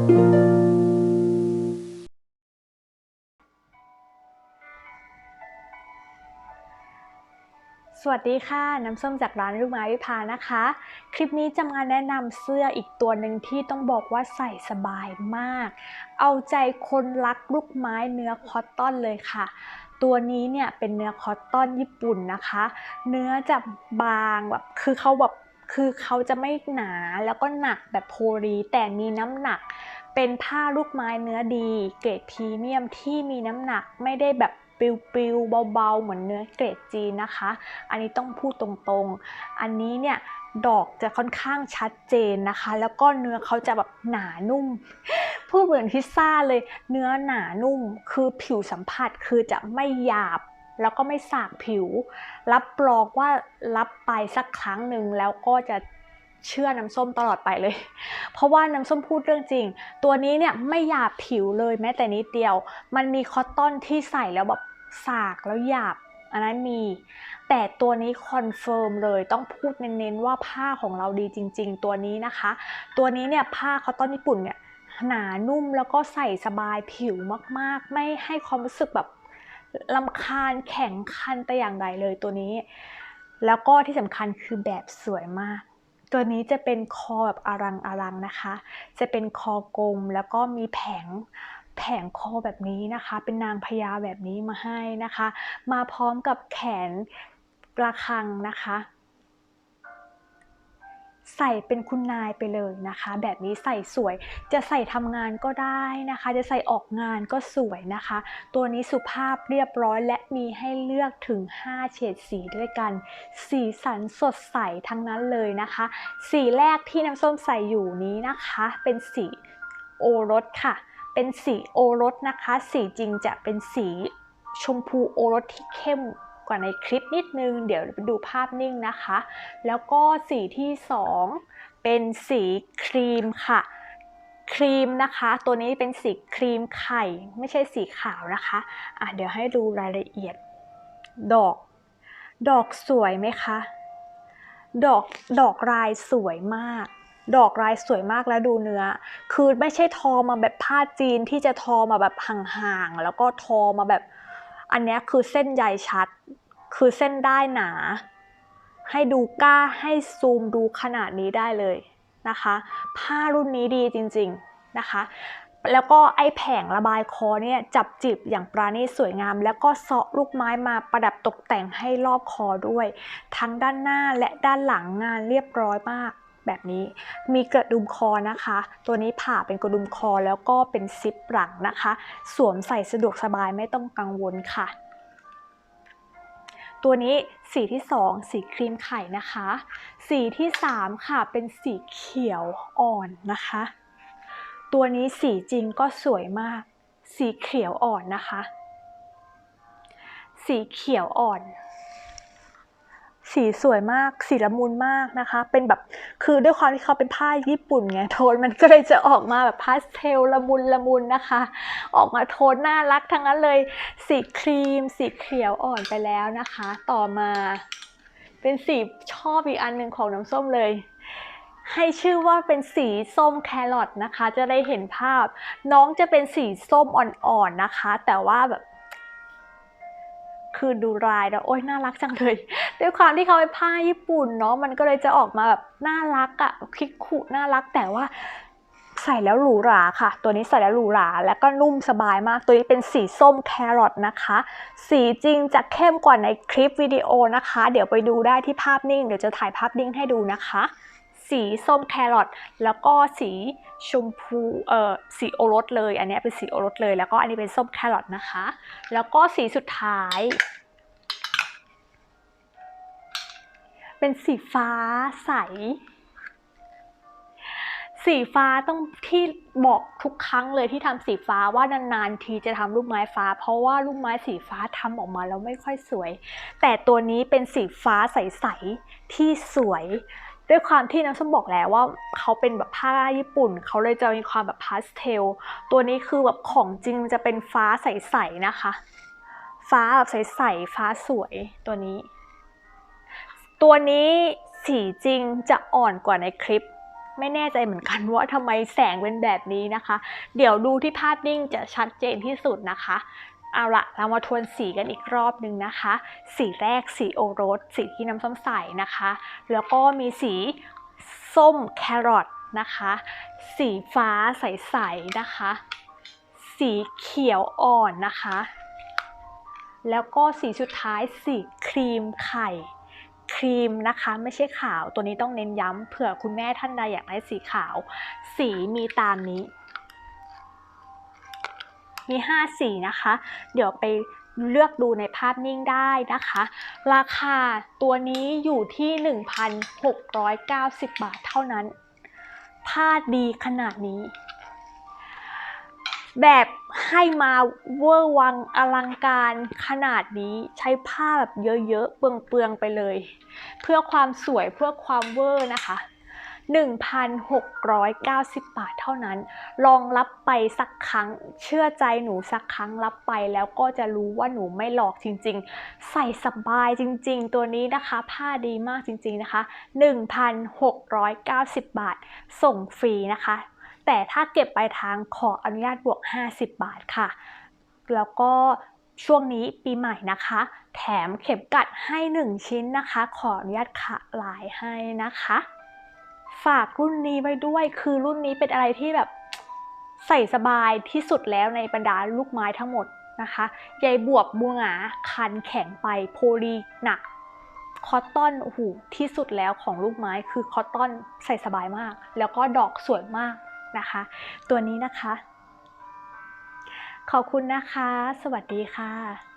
สวัสดีค่ะ น้ำส้มจากร้านลูกไม้วิภานะคะ คลิปนี้จะมาแนะนำเสื้ออีกตัวหนึ่งที่ต้องบอกว่าใส่สบายมาก เอาใจคนรักลูกไม้เนื้อคอตตอนเลยค่ะ ตัวนี้เนี่ยเป็นเนื้อคอตตอนญี่ปุ่นนะคะ เนื้อจะบางแบบคือเขาแบบ คือเขาจะไม่หนาแล้วก็หนักแบบโพลีแต่มีน้ำหนัก เป็นผ้าลูกไม้เนื้อดี เกรดพรีเมียมที่มีน้ำหนักไม่ได้แบบปิวๆเบาๆ เหมือนเนื้อเกรดจีนนะคะ อันนี้ต้องพูดตรงๆ อันนี้เนี่ยดอกจะค่อนข้างชัดเจนนะคะ แล้วก็เนื้อเขาจะแบบหนานุ่ม พูดเหมือนพิซซ่าเลย เนื้อหนานุ่ม คือผิวสัมผัสคือจะไม่หยาบ แล้วก็ไม่สากผิว รับรองว่ารับไปสักครั้งหนึ่งแล้วก็จะเชื่อน้ำส้มตลอดไปเลย เพราะว่าน้ำส้มพูดเรื่องจริง ตัวนี้เนี่ยไม่หยาบผิวเลยแม้แต่นิดเดียว มันมีคอตตอนที่ใส่แล้วแบบสากแล้วหยาบอันนั้นมี แต่ตัวนี้คอนเฟิร์มเลยต้องพูดเน้นๆว่าผ้าของเราดีจริง ๆ ตัวนี้นะคะ ตัวนี้เนี่ยผ้าคอตตอนญี่ปุ่นเนี่ยหนานุ่มแล้วก็ใส่สบายผิวมากๆ ไม่ให้ความรู้สึกแบบ ลำคาญแข็งคันแต่อย่างใดเลยตัวนี้ แล้วก็ที่สำคัญคือแบบสวยมาก ตัวนี้จะเป็นคอแบบอลังอลังนะคะ จะเป็นคอกลมแล้วก็มีแผงแผงคอแบบนี้นะคะ เป็นนางพญาแบบนี้มาให้นะคะ มาพร้อมกับแขนระคังนะคะ ใส่เป็นคุณนายไปเลยนะคะ แบบนี้ใส่สวยจะใส่ทำงานก็ได้นะคะ จะใส่ออกงานก็สวยนะคะ ตัวนี้สุภาพเรียบร้อยและมีให้เลือกถึง 5 เฉดสีด้วยกัน สีสันสดใสทั้งนั้นเลยนะคะ สีแรกที่น้ำส้มใส่อยู่นี้นะคะ เป็นสีโอรสค่ะ เป็นสีโอรสนะคะ สีจริงจะเป็นสีชมพูโอรสที่เข้ม กว่าในคลิปนิดนึง เดี๋ยวไปดูภาพนิ่งนะคะ แล้วก็สีที่สองเป็นสีครีมค่ะครีมนะคะ ตัวนี้เป็นสีครีมไข่ ไม่ใช่สีขาวนะคะอะเดี๋ยวให้ดูรายละเอียด ดอก ดอกสวยไหมคะ ดอก ดอกลายสวยมาก ดอกลายสวยมากแล้วดูเนื้อ คือไม่ใช่ทอมาแบบผ้าจีนที่จะทอมาแบบห่างๆ แล้วก็ทอมาแบบ อันนี้คือเส้นใยชัด คือเส้นได้หนา ให้ดูกล้าให้ซูมดูขนาดนี้ได้เลยนะคะ ผ้ารุ่นนี้ดีจริงๆนะคะ แล้วก็ไอ้แผงระบายคอเนี่ยจับจิบอย่างปราณีสวยงาม แล้วก็เสาะลูกไม้มาประดับตกแต่งให้รอบคอด้วย ทั้งด้านหน้าและด้านหลังงานเรียบร้อยมากแบบนี้มีกระดุมคอนะคะ ตัวนี้ผ่าเป็นกระดุมคอแล้วก็เป็นซิปหลังนะคะ สวมใส่สะดวกสบายไม่ต้องกังวลค่ะ ตัวนี้สีที่ 2 สีครีมไข่นะคะ สีที่ 3 ค่ะเป็นสีเขียวอ่อนนะคะ ตัวนี้สีจริงก็สวยมาก สีเขียวอ่อนนะคะ สีเขียวอ่อน สีสวยมาก สีละมุนมากนะคะ เป็นแบบคือด้วยความที่เขาเป็นผ้าญี่ปุ่นไงโทนมันก็เลยจะออกมาแบบพาสเทลละมุนละมุนนะคะ ออกมาโทนน่ารักทั้งนั้นเลย สีครีม สีเขียวอ่อนไปแล้วนะคะ ต่อมา เป็นสีชอบอีกอันหนึ่งของน้ำส้มเลย ให้ชื่อว่าเป็นสีส้มแครอทนะคะ จะได้เห็นภาพ น้องจะเป็นสีส้มอ่อนๆนะคะ แต่ว่าแบบคือดูลายแล้วโอ๊ยน่ารักจังเลย ด้วยความที่เขาเป็นผ้าญี่ปุ่นเนาะมันก็เลยจะออกมาแบบน่ารักอะคิกคุน่ารักแต่ว่า ใส่แล้วหรูหราค่ะ ตัวนี้ใส่แล้วหรูหรา แล้วก็นุ่มสบายมาก ตัวนี้เป็นสีส้มแครอทนะคะ สีจริงจะเข้มกว่าในคลิปวิดีโอนะคะ เดี๋ยวไปดูได้ที่ภาพนิ่ง เดี๋ยวจะถ่ายภาพนิ่งให้ดูนะคะ สีส้มแครอท แล้วก็สีชมพู เอ่อ สีโอรสเลย อันนี้เป็นสีโอรสเลย แล้วก็อันนี้เป็นส้มแครอทนะคะ แล้วก็สีสุดท้าย เป็นสีฟ้าใส สีฟ้าต้องที่บอกทุกครั้งเลยที่ทำสีฟ้าว่านานๆทีจะทำลูกไม้ฟ้า เพราะว่าลูกไม้สีฟ้าทำออกมาแล้วไม่ค่อยสวย แต่ตัวนี้เป็นสีฟ้าใสๆที่สวยด้วยความที่น้ำส้มบอกแล้วว่าเขาเป็นแบบผ้าญี่ปุ่น เขาเลยจะมีความแบบพาสเทล ตัวนี้คือแบบของจริงจะเป็นฟ้าใสๆนะคะ ฟ้าแบบใสๆฟ้าสวยตัวนี้ ตัวนี้สีจริงจะอ่อนกว่าในคลิป ไม่แน่ใจเหมือนกันว่าทำไมแสงเป็นแบบนี้นะคะ เดี๋ยวดูที่ภาพนิ่งจะชัดเจนที่สุดนะคะ เอาละเรามาทวนสีกันอีกรอบหนึ่งนะคะ สีแรกสีโอรส สีที่น้ำส้มใสนะคะ แล้วก็มีสีส้มแครอทนะคะ สีฟ้าใสๆนะคะ สีเขียวอ่อนนะคะ แล้วก็สีสุดท้ายสีครีมไข่ ครีมนะคะ ไม่ใช่ขาวตัวนี้ต้องเน้นย้ำเผื่อคุณแม่ท่านใดอยากได้สีขาว สีมีตามนี้ มี 5 สีนะคะ เดี๋ยวไปเลือกดูในภาพนิ่งได้นะคะ ราคาตัวนี้อยู่ที่ 1,690 บาทเท่านั้น ผ้าดีขนาดนี้ แบบให้มาเวอร์วังอลังการขนาดนี้ใช้ผ้าแบบเยอะๆเปลืองๆไปเลย เพื่อความสวยเพื่อความเวอร์นะคะ 1,690 บาทเท่านั้น ลองรับไปสักครั้ง เชื่อใจหนูสักครั้งรับไปแล้วก็จะรู้ว่าหนูไม่หลอกจริง ๆ ใส่สบายจริง ๆ ตัวนี้นะคะ ผ้าดีมากจริง ๆนะคะ 1,690 บาท ส่งฟรีนะคะ แต่ถ้าเก็บปลายทางขออนุญาตบวก 50 บาทค่ะ แล้วก็ช่วงนี้ปีใหม่นะคะ แถมเข็มกัดให้ 1 ชิ้นนะคะ ขออนุญาตขะลายให้นะคะ ฝากรุ่นนี้ไว้ด้วยคือรุ่นนี้เป็นอะไรที่แบบใส่สบายที่สุดแล้วในบรรดาลูกไม้ทั้งหมดนะคะใยบวบบัวหงาคันแข็งไปโพลีหนักคอตตอนโอ้โหที่สุดแล้วของลูกไม้คือคอตตอนใส่สบายมาก แล้วก็ดอกสวยมาก นะคะ ตัวนี้นะคะ ขอบคุณนะคะ สวัสดีค่ะ